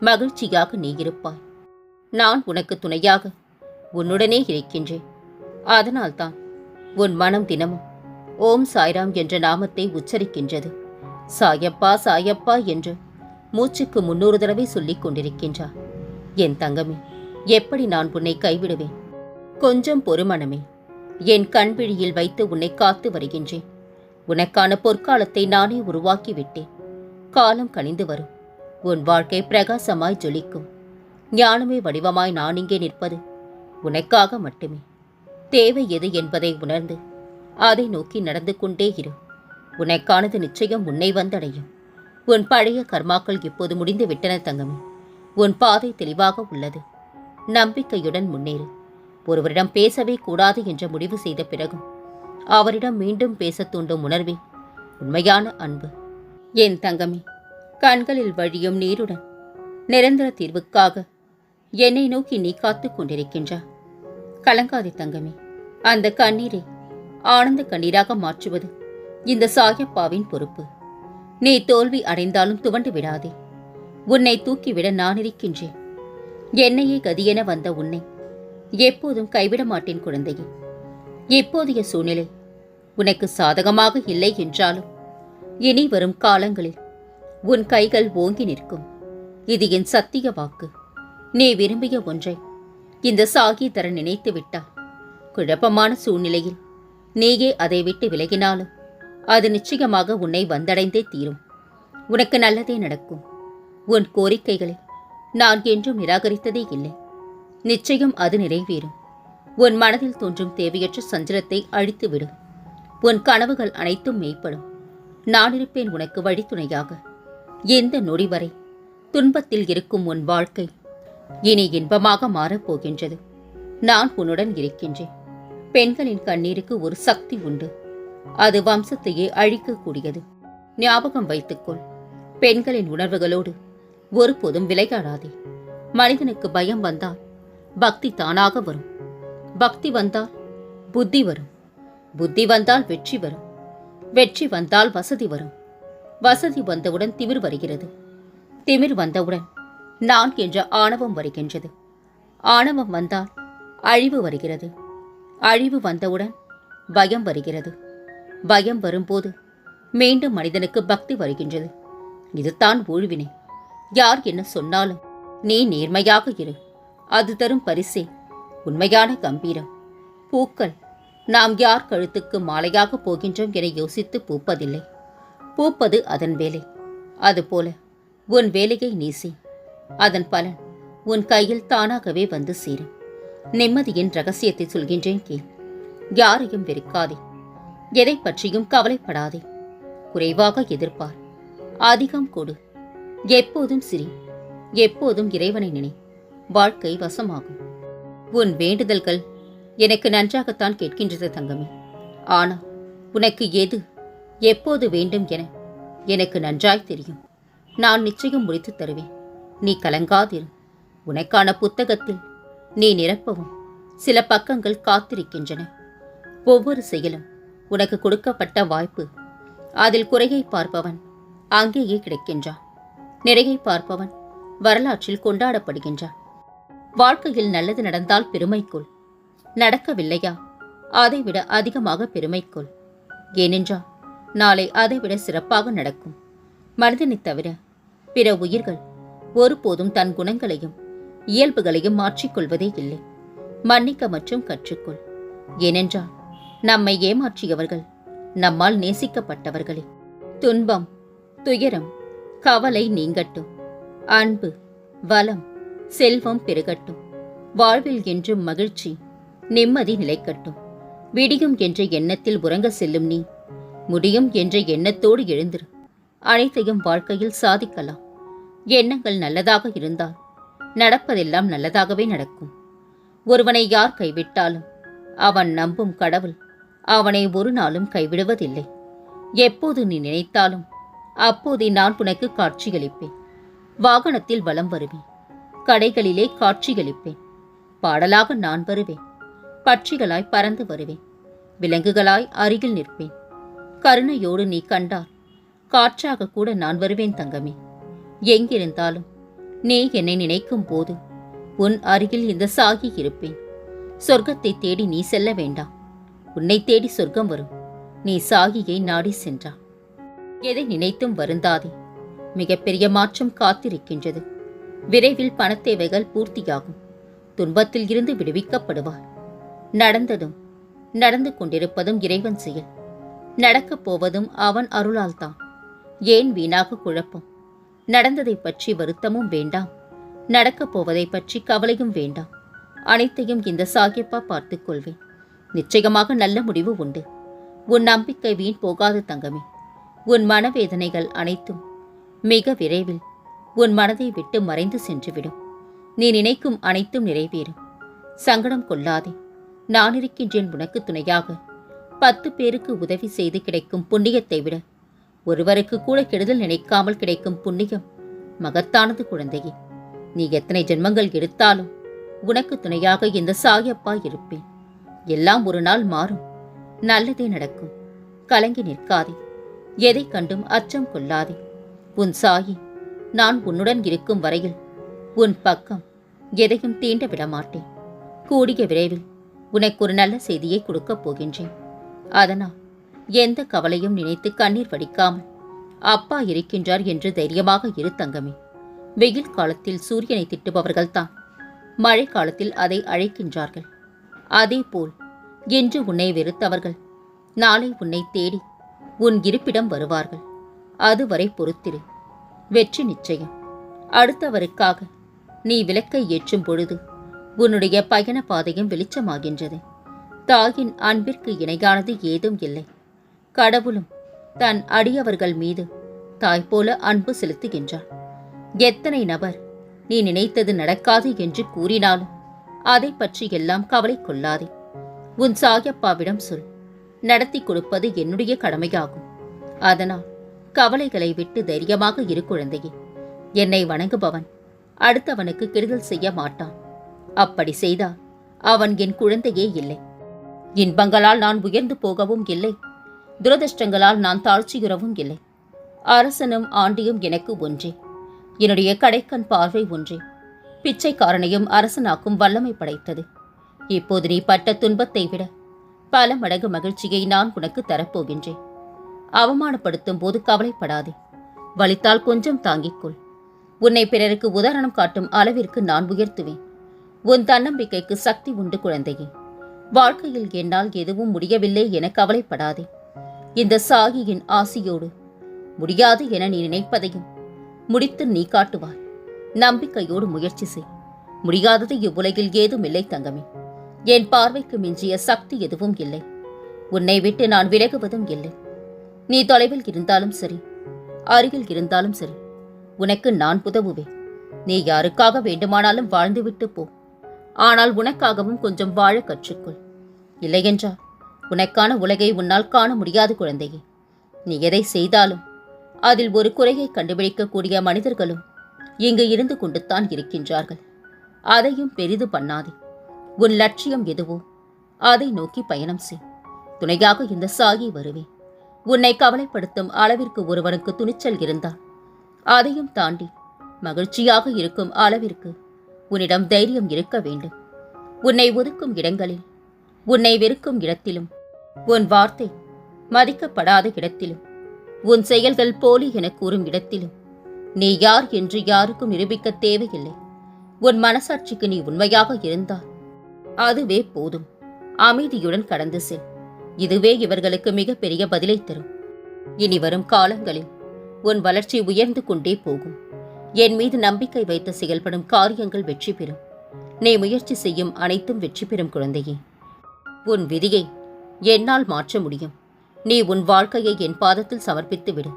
மகிழ்ச்சியாக நீ இருப்பாய். நான் உனக்கு துணையாக உன்னுடனே இருக்கின்றேன். அதனால்தான் உன் மனம் தினமும் ஓம் சாய்ராம் என்ற நாமத்தை உச்சரிக்கின்றது. சாயப்பா சாயப்பா என்று மூச்சுக்கு முன்னூறு தடவை சொல்லிக் கொண்டிருக்கின்றார். என் தங்கமே எப்படி நான் உன்னை கைவிடுவேன்? கொஞ்சம் பொறுமணமே என் கண்விழியில் வைத்து உன்னை காத்து வருகின்றேன். உனக்கான பொற்காலத்தை நானே உருவாக்கிவிட்டேன். காலம் கணிந்து வரும். உன் வாழ்க்கை பிரகாசமாய் ஜொலிக்கும். ஞானமே வடிவமாய் நான் இங்கே நிற்பது உனக்காக மட்டுமே. தேவை எது என்பதை உணர்ந்து அதை நோக்கி நடந்து கொண்டே இரு. உனக்கானது நிச்சயம் உன்னை வந்தடையும். உன் பழைய கர்மாக்கள் இப்போது முடிந்து விட்டன தங்கமே. உன் பாதை தெளிவாக உள்ளது. நம்பிக்கையுடன் முன்னேறு. ஒருவரிடம் பேசவே கூடாது என்ற முடிவு செய்த பிறகும் அவரிடம் மீண்டும் பேசத் தூண்டும் உணர்வே உண்மையான அன்பு. என் தங்கமே கண்களில் வழியும் நீருடன் நிரந்தர தீர்வுக்காக என்னை நோக்கி நீ காத்துக் கொண்டிருக்கின்றா கலங்காதே தங்கமே அந்த கண்ணீரை ஆனந்த கண்ணீராக மாற்றுவது இந்த சாயப்பாவின் பொறுப்பு. நீ தோல்வி அடைந்தாலும் துவண்டு விடாதே. உன்னை தூக்கிவிட நான் இருக்கின்றேன். என்னையே கதியென வந்த உன்னை எப்போதும் கைவிட மாட்டேன் குழந்தையே. இப்போதைய சூழ்நிலை உனக்கு சாதகமாக இல்லை என்றாலும் இனி வரும் காலங்களில் உன் கைகள் ஓங்கி நிற்கும். இது என் சத்திய வாக்கு. நீ விரும்பிய ஒன்றை. இந்த சாகி தர நினைத்து விட்டால் குழப்பமான சூழ்நிலையில் நீயே அதை விட்டு விலகினாலும் அது நிச்சயமாக உன்னை வந்தடைந்தே தீரும். உனக்கு நல்லதே நடக்கும். உன் கோரிக்கைகளை நான் என்றும் நிராகரித்ததே இல்லை. நிச்சயம் அது நிறைவேறும். உன் மனதில் தோன்றும் தேவையற்ற சஞ்சலத்தை அழித்துவிடும். உன் கனவுகள் அனைத்தும் மேய்ப்படும். நான் இருப்பேன் உனக்கு வழித்துணையாக. எந்த நொடி வரை? துன்பத்தில் இருக்கும் உன் வாழ்க்கை இனி இன்பமாக மாறப்போகின்றது. நான் உன்னுடன் இருக்கின்றேன். பெண்களின் கண்ணீருக்கு ஒரு சக்தி உண்டு. அது வம்சத்தையே அழிக்கக்கூடியது. ஞாபகம் வைத்துக்கொள். பெண்களின் உணர்வுகளோடு ஒருபோதும் விளையாடாதே. மனிதனுக்கு பயம் வந்தால் பக்தி தானாக வரும். பக்தி வந்தால் புத்தி வரும். புத்தி வந்தால் வெற்றி வரும். வெற்றி வந்தால் வசதி வரும். வசதி வந்தவுடன் திமிர் வருகிறது. திமிர் வந்தவுடன் நான் என்ற ஆணவம் வருகின்றது. ஆணவம் வந்தால் அழிவு வருகிறது. அழிவு வந்தவுடன் பயம் வருகிறது. பயம் வரும்போது மீண்டும் மனிதனுக்கு பக்தி வருகின்றது. இதுதான் ஊழ்வினை. யார் என்ன சொன்னாலும் நீ நேர்மையாக இரு. அது தரும் பரிசே. உண்மையான கம்பீரம். பூக்கள் நாம் யார் கழுத்துக்கு மாலையாக போகின்றோம் என யோசித்து பூப்பதில்லை. பூப்பது அதன் வேலை. அதுபோல உன் வேலையை நீ செய். அதன் பலன் உன் கையில் தானாகவே வந்து சேரும். நிம்மதியின் ரகசியத்தை சொல்கின்றேன் கேள். யாரையும் வெறுக்காதே. எதை பற்றியும் கவலைப்படாதே. குறைவாக எதிர்ப்பார். அதிகம் கொடு. எப்போதும் சிரி. எப்போதும் இறைவனை நினை. வாழ்க்கை வசமாகும். உன் வேண்டுதல்கள் எனக்கு நன்றாகத்தான் கேட்கின்றது தங்கமே. ஆனால் உனக்கு எது எப்போது வேண்டும் என எனக்கு நன்றாய் தெரியும். நான் நிச்சயம் முடித்து தருவேன். நீ கலங்காதிரு. உனக்கான புத்தகத்தில் நீ நிரப்பவும் சில பக்கங்கள் காத்திருக்கின்றன. ஒவ்வொரு செயலும் உனக்கு கொடுக்கப்பட்ட வாய்ப்பு. அதில் குறையை பார்ப்பவன் அங்கேயே கிடைக்கின்றான். நிறையை பார்ப்பவன் வரலாற்றில் கொண்டாடப்படுகின்றான். வாழ்க்கையில் நல்லது நடந்தால் பெருமைக்குள். நடக்கவில்லையா? அதைவிட அதிகமாக பெருமைக்குள். ஏனென்றால் நாளை அதைவிட சிறப்பாக நடக்கும். மனிதனைத் தவிர பிற உயிர்கள் ஒருபோதும் தன் குணங்களையும் இயல்புகளையும் மாற்றிக்கொள்வதே இல்லை. மன்னிக்க மற்றும் கற்றுக்கொள். ஏனென்றால் நம்மை ஏமாற்றியவர்கள் நம்மால் நேசிக்கப்பட்டவர்களே. துன்பம் துயரம் கவலை நீங்கட்டும். அன்பு வளம் செல்வம் பெருகட்டும். வாழ்வில் என்றும் மகிழ்ச்சி நிம்மதி நிலைக்கட்டும். விடியும் என்ற எண்ணத்தில் உறங்க செல்லும் நீ முடியும் என்ற எண்ணத்தோடு எழுந்திரு. அனைத்தையும் வாழ்க்கையில் சாதிக்கலாம். எண்ணங்கள் நல்லதாக இருந்தால் நடப்பதெல்லாம் நல்லதாகவே நடக்கும். ஒருவனை யார் கைவிட்டாலும் அவன் நம்பும் கடவுள் அவனை ஒரு நாளும் கைவிடுவதில்லை. எப்போது நீ நினைத்தாலும் அப்போதே நான் உனக்கு காட்சியளிப்பேன். வாகனத்தில் வலம் வருவேன். கடைகளிலே காட்சியளிப்பேன். பாடலாக நான் வருவேன். பட்சிகளாய் பறந்து வருவேன். விலங்குகளாய் அருகில் நிற்பேன். கருணையோடு நீ கண்டால் காற்றாக கூட நான் வருவேன் தங்கமே. எங்கிருந்தாலும் நீ என்னை நினைக்கும் போது உன் அருகில் இந்த சாகி இருப்பேன். சொர்க்கத்தை தேடி நீ செல்ல வேண்டாம். உன்னை தேடி சொர்க்கம் வரும். நீ சாகியை நாடி சென்றான் எதை நினைத்தும் வருந்தாதே. மிகப்பெரிய மாற்றம் காத்திருக்கின்றது. விரைவில் பணத்தேவைகள் பூர்த்தியாகும். துன்பத்தில் இருந்து விடுவிக்கப்படுவார் நடந்ததும் நடந்து கொண்டிருப்பதும் இறைவன் செயல். நடக்கப் போவதும் அவன் அருளால்தான். ஏன் வீணாக குழப்பம்? நடந்ததைப் பற்றி வருத்தமும் வேண்டாம். நடக்கப் போவதைப் பற்றி கவலையும் வேண்டாம். அனைத்தையும் இந்த சாகியப்பா பார்த்துக் கொள்வேன். நிச்சயமாக நல்ல முடிவு உண்டு. உன் நம்பிக்கை வீண் போகாது தங்கமே. உன் மனவேதனைகள் அனைத்தும் மிக விரைவில் உன் மனதை விட்டு மறைந்து சென்றுவிடும். நீ நினைக்கும் அனைத்தும் நிறைவேறும். சங்கடம் கொள்ளாதே. நான் இருக்கின்றேன் உனக்கு துணையாக. பத்து பேருக்கு உதவி செய்து கிடைக்கும் புண்ணியத்தை விட ஒருவருக்கு கூட கெடுதல் நினைக்காமல் கிடைக்கும் புண்ணியம் மகத்தானது குழந்தையே. நீ எத்தனை ஜென்மங்கள் எடுத்தாலும் உனக்கு துணையாக இந்த சாயப்பா இருப்பேன். எல்லாம் ஒரு நாள் மாறும். நல்லதே நடக்கும். கலங்கி நிற்காதே. எதை கண்டும் அச்சம் கொள்ளாதே. உன் சாயி நான் உன்னுடன் இருக்கும் வரையில் உன் பக்கம் எதையும் தீண்ட விடமாட்டேன். கூடிய விரைவில் உனக்கு ஒரு நல்ல செய்தியை கொடுக்கப் போகின்றேன். அதனால் எந்த கவலையும் நினைத்து கண்ணீர் வடிக்காமல் அப்பா இருக்கின்றார் என்று தைரியமாக இரு தங்கமே. வெயில் காலத்தில் சூரியனை திட்டுபவர்கள்தான். மழை காலத்தில் அதை அழைக்கின்றார்கள். அதேபோல் இன்று உன்னை வெறுத்தவர்கள். நாளை உன்னை தேடி உன் இருப்பிடம் வருவார்கள். அதுவரை பொறுத்திரு. வெற்றி நிச்சயம். அடுத்தவருக்காக நீ விளக்கை ஏற்றும் பொழுது உன்னுடைய பயண பாதையும் வெளிச்சமாகின்றது. தாயின் அன்பிற்கு இணையானது ஏதும் இல்லை. கடவுளும் தன் அடியவர்கள் மீது தாய் போல அன்பு செலுத்துகின்றார் எத்தனை நபர் நீ நினைத்தது நடக்காது என்று கூறினாலும் அதை பற்றி எல்லாம் கவலை கொள்ளாதே. உன் சாயப்பாவிடம் சொல். நடத்தி கொடுப்பது என்னுடைய கடமையாகும். அதனால் கவலைகளை விட்டு தைரியமாக இரு குழந்தையே. என்னை வணங்குபவன் அடுத்தவனுக்கு கெடுதல் செய்ய மாட்டான். அப்படி செய்தால் அவன் என் குழந்தையே இல்லை. இன்பங்களால் நான் உயர்ந்து போகவும் இல்லை. துரதிர்ஷ்டங்களால் நான் தாழ்ச்சியுறவும் இல்லை. அரசனும் ஆண்டியும் எனக்கு ஒன்றே. என்னுடைய கடைக்கண் பார்வை ஒன்றே. பிச்சைக்காரனையும் அரசனாக்கும் வல்லமை படைத்தது. இப்போது நீ பட்ட துன்பத்தை விட பல மடங்கு மகிழ்ச்சியை நான் உனக்கு தரப்போகின்றேன். அவமானப்படுத்தும் போது கவலைப்படாதே. வலித்தால் கொஞ்சம் தாங்கிக்கொள் உன்னை பிறருக்கு உதாரணம் காட்டும் அளவிற்கு நான் உயர்த்துவேன். உன் தன்னம்பிக்கைக்கு சக்தி உண்டு குழந்தையே. வாழ்க்கையில் என்னால் எதுவும் முடியவில்லை என கவலைப்படாதே. இந்த சாகியின் ஆசியோடு முடியாது என நீ நினைப்பதையும் முடித்து நீ காட்டுவாய். நம்பிக்கையோடு முயற்சி செய். முடியாதது இவ்வுலகில் ஏதும் இல்லை தங்கமே. என் பார்வைக்கு மிஞ்சிய சக்தி எதுவும் இல்லை. உன்னை விட்டு நான் விலகுவதும் இல்லை. நீ தொலைவில் இருந்தாலும் சரி அருகில் இருந்தாலும் சரி உனக்கு நான் உதவுவேன். நீ யாருக்காக வேண்டுமானாலும் வாழ்ந்துவிட்டு போ. ஆனால் உனக்காகவும் கொஞ்சம் வாழ கற்றுக்கொள். இல்லையென்றால் உனக்கான உலகை உன்னால் காண முடியாது குழந்தையே. நீ எதை செய்தாலும் அதில் ஒரு குறையை கண்டுபிடிக்கக்கூடிய மனிதர்களும் இங்கு இருந்து கொண்டுத்தான் இருக்கின்றார்கள். அதையும் பெரிது பண்ணாதே. உன் லட்சியம் எதுவோ அதை நோக்கி பயணம் செய். துணையாக இந்த சாகி வருவேன் உன்னை கவலைப்படுத்தும் அளவிற்கு ஒருவனுக்கு துணிச்சல் இருந்தால் அதையும் தாண்டி மகிழ்ச்சியாக இருக்கும் அளவிற்கு உன்னிடம் தைரியம் இருக்க வேண்டும். உன்னை ஒதுக்கும் இடங்களில் உன்னை வெறுக்கும் இடத்திலும் உன் வார்த்தை மதிக்கப்படாத இடத்திலும் உன் செயல்கள் போலி என கூறும் இடத்திலும் நீ யார் என்று யாருக்கும் நிரூபிக்க தேவையில்லை. உன் மனசாட்சிக்கு நீ உண்மையாக இருந்தால் அதுவே போதும். அமைதியுடன் கடந்து செல். இதுவே இவர்களுக்கு மிகப்பெரிய பதிலை தரும். இனி வரும் காலங்களில் உன் வளர்ச்சி உயர்ந்து கொண்டே போகும். என் மீது நம்பிக்கை வைத்து செயல்படும் காரியங்கள் வெற்றி பெறும். நீ முயற்சி செய்யும் அனைத்தும் வெற்றி பெறும் குழந்தையே. உன் விதியை என்னால் மாற்ற முடியும். நீ உன் வாழ்க்கையை என் பாதத்தில் சமர்ப்பித்து விடு.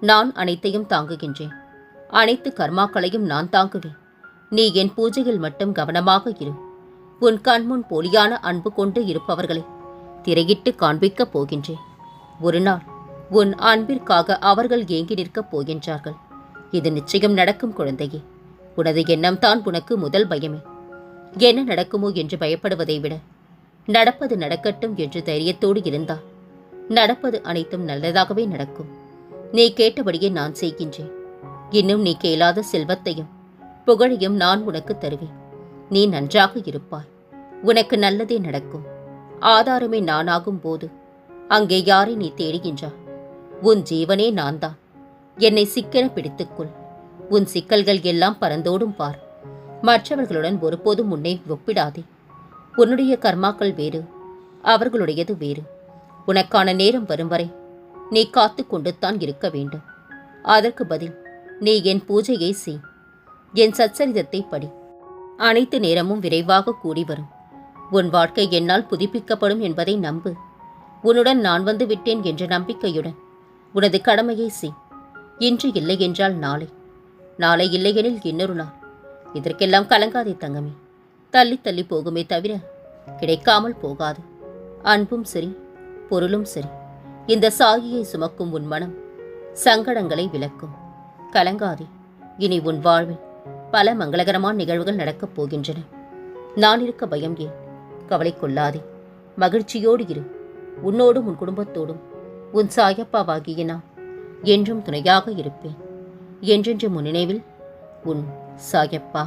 நான் அனைத்தையும் தாங்குகின்றேன். அனைத்து கர்மாக்களையும் நான் தாங்குவேன். நீ என் பூஜையில் மட்டும் கவனமாக இரு. உன் கண்முன் போலியான அன்பு கொண்டு இருப்பவர்களை திரையிட்டு காண்பிக்கப் போகின்றேன். ஒரு நாள் உன் அன்பிற்காக அவர்கள் ஏங்கி நிற்கப் போகின்றார்கள். இது நிச்சயம் நடக்கும் குழந்தையே. உனது எண்ணம் தான் உனக்கு முதல் பயமே. என்ன நடக்குமோ என்று பயப்படுவதை விட நடப்பது நடக்கட்டும் என்று தைரியத்தோடு இருந்தால் நடப்பது அனைத்தும் நல்லதாகவே நடக்கும். நீ கேட்டபடியே நான் செய்கின்றேன். இன்னும் நீ கேளாத செல்வத்தையும் புகழையும் நான் உனக்கு தருவேன். நீ நன்றாக இருப்பாய். உனக்கு நல்லதே நடக்கும். ஆதாரமே நானாகும் போது அங்கே யாரை நீ தேடுகின்றாய் உன் ஜீவனே நான் தான் என்னை சிக்கென பிடித்துக்கொள். உன் சிக்கல்கள் எல்லாம் பறந்தோடும் பார். மற்றவர்களுடன் ஒருபோதும் உன்னை ஒப்பிடாதே. உன்னுடைய கர்மாக்கள் வேறு அவர்களுடையது வேறு. உனக்கான நேரம் வரும் வரை நீ காத்து கொண்டுத்தான் இருக்க வேண்டும். அதற்கு பதில் நீ என் பூஜையை செய். என் சச்சரிதத்தை படி. அனைத்து நேரமும் விரைவாக கூடி வரும். உன் வாழ்க்கை என்னால் புதுப்பிக்கப்படும் என்பதை நம்பு. உன்னுடன் நான் வந்து விட்டேன் என்ற நம்பிக்கையுடன் உனது கடமையை செய். இன்று இல்லை என்றால் நாளை. நாளை இல்லையெனில் இன்னொரு நாள். இதற்கெல்லாம் கலங்காதே தங்கமே. தள்ளி தள்ளி போகுமே தவிர கிடைக்காமல் போகாது. அன்பும் சரி பொருளும் சரி. இந்த சாகியை சுமக்கும் உன் மனம் சங்கடங்களை விளக்கும். கலங்காதே. இனி உன் வாழ்வில் பல மங்களகரமான நிகழ்வுகள் நடக்கப் போகின்றன. நான் இருக்க பயம் ஏன்? கவலை கொள்ளாதே. மகிழ்ச்சியோடு இரு. உன்னோடும் உன் குடும்பத்தோடும். உன் சாயப்பாவாகிய நான் என்றும் துணையாக இருப்பேன். என்றென்று முன் நினைவில் உன் சாயப்பா.